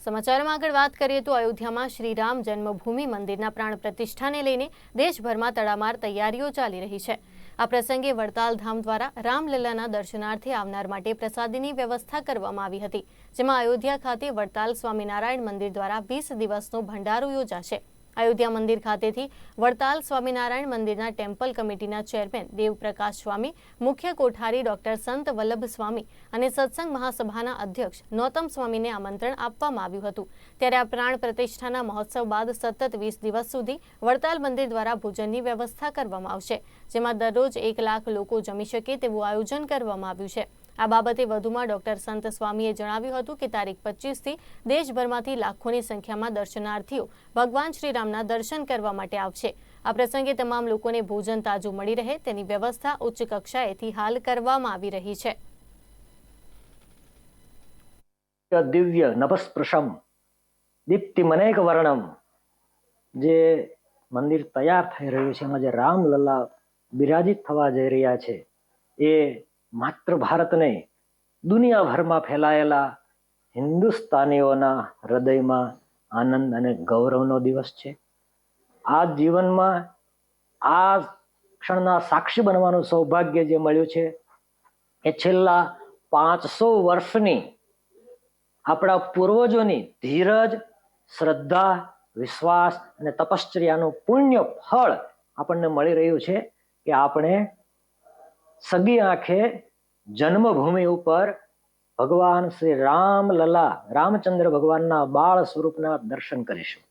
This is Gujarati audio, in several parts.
સમાચારમાં આગળ વાત કરીએ તો અયોધ્યામાં શ્રી રામ જન્મભૂમિ મંદિરના પ્રાણ પ્રતિષ્ઠાને લઈને દેશભરમાં તડામાર તૈયારીઓ ચાલી રહી છે. આ પ્રસંગે વડતાલ ધામ દ્વારા રામલલ્લાના દર્શનાર્થે આવનાર માટે પ્રસાદીની વ્યવસ્થા કરવામાં આવી હતી, જેમાં અયોધ્યા ખાતે વડતાલ સ્વામિનારાયણ મંદિર દ્વારા વીસ દિવસનો ભંડારો યોજાશે. અયોધ્યા મંદિર ખાતેથી વડતાલ સ્વામિનારાયણ મંદિરના ટેમ્પલ કમિટીના ચેરમેન દેવપ્રકાશ સ્વામી, મુખ્ય કોઠારી ડોક્ટર સંત વલ્લભ સ્વામી અને સત્સંગ મહાસભાના અધ્યક્ષ નોતમ સ્વામીને આમંત્રણ આપવામાં આવ્યું હતું. ત્યારે આ પ્રાણ પ્રતિષ્ઠાના મહોત્સવ બાદ સતત વીસ દિવસ સુધી વડતાલ મંદિર દ્વારા ભોજનની વ્યવસ્થા કરવામાં આવશે, જેમાં દરરોજ એક લાખ લોકો જમી શકે તેવું આયોજન કરવામાં આવ્યું છે. આ બાબતે વધુમાં ડોક્ટર સંત સ્વામીએ જણાવ્યું હતું કે તારીખ પચીસથી દેશભરમાંથી લાખોની સંખ્યામાં દર્શનાર્થીઓ ભગવાન શ્રીરામના દર્શન કરવા માટે આવશે. આ પ્રસંગે તમામ લોકોને ભોજન તાજું મળી રહે તેની વ્યવસ્થા ઉચ્ચ કક્ષાએથી હાલ કરવામાં આવી રહી છે. દિવ્ય નભસ્પૃશમ દીપ્તિમનેક વર્ણમ, જે મંદિર તૈયાર થઈ રહ્યું છે, એમાં જે રામલલ્લા બિરાજિત થવા જઈ રહ્યા છે, એ માત્ર ભારત નહીં, દુનિયાભરમાં ફેલાયેલા હિન્દુસ્તાનીઓના હૃદયમાં આનંદ અને ગૌરવનો દિવસ છે. આ જીવનમાં આ ક્ષણના સાક્ષી બનવાનું સૌભાગ્ય જે મળ્યું છે એ છેલ્લા પાંચસો વર્ષની આપણા પૂર્વજોની ધીરજ, શ્રદ્ધા, વિશ્વાસ અને તપશ્ચર્યાનું પુણ્ય ફળ આપણને મળી રહ્યું છે કે આપણે સગી આંખે જન્મભૂમિ ઉપર ભગવાન શ્રી રામલલા રામચંદ્ર ભગવાનના બાળ સ્વરૂપના દર્શન કરીશું.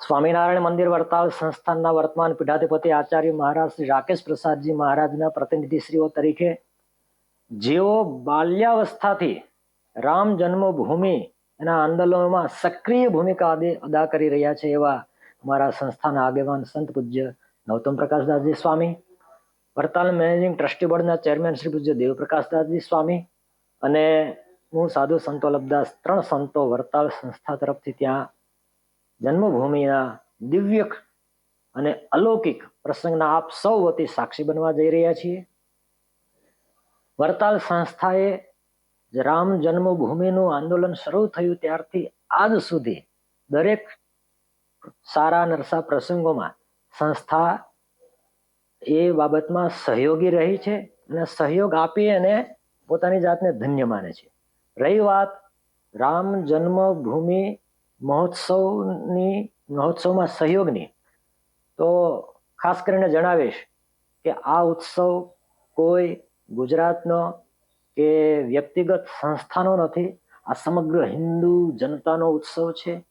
સ્વામિનારાયણ મંદિર વડતાલ સંસ્થાનના વર્તમાન પીઠાધિપતિ આચાર્ય મહારાજ શ્રી રાકેશ પ્રસાદજી મહારાજના પ્રતિનિધિશ્રીઓ તરીકે જેઓ બાલ્યાવસ્થાથી રામ જન્મભૂમિ એના આંદોલનમાં સક્રિય ભૂમિકા અદા કરી રહ્યા છે એવા અમારા સંસ્થાના આગેવાન સંત પૂજ્ય નૌતમ પ્રકાશદાસજી સ્વામી વડતાલ મેનેજિંગ ટ્રસ્ટી બોર્ડના ચેરમેન શ્રી પૂજ્ય દેવપ્રકાશદાસજી સ્વામી અને હું સાધુ સંતો લબદાસ ત્રણ સંતો વડતાલ સંસ્થા તરફથી ત્યાં જન્મભૂમિના દિવ્ય અને અલૌકિક પ્રસંગના આપ સૌ વતી સાક્ષી બનવા જઈ રહ્યા છીએ. વડતાલ સંસ્થાએ રામ જન્મભૂમિનું આંદોલન શરૂ થયું ત્યારથી આજ સુધી દરેક સારા નરસા પ્રસંગોમાં સંસ્થા એ બાબતમાં સહયોગી રહી છે અને સહયોગ આપી અને પોતાની જાતને ધન્ય માને છે. રહી વાત રામ જન્મભૂમિ મહોત્સવની, મહોત્સવમાં સહયોગની. તો ખાસ કરીને જણાવીશ કે આ ઉત્સવ કોઈ ગુજરાતનો કે વ્યક્તિગત સંસ્થાનો નથી. આ સમગ્ર હિન્દુ જનતાનો ઉત્સવ છે.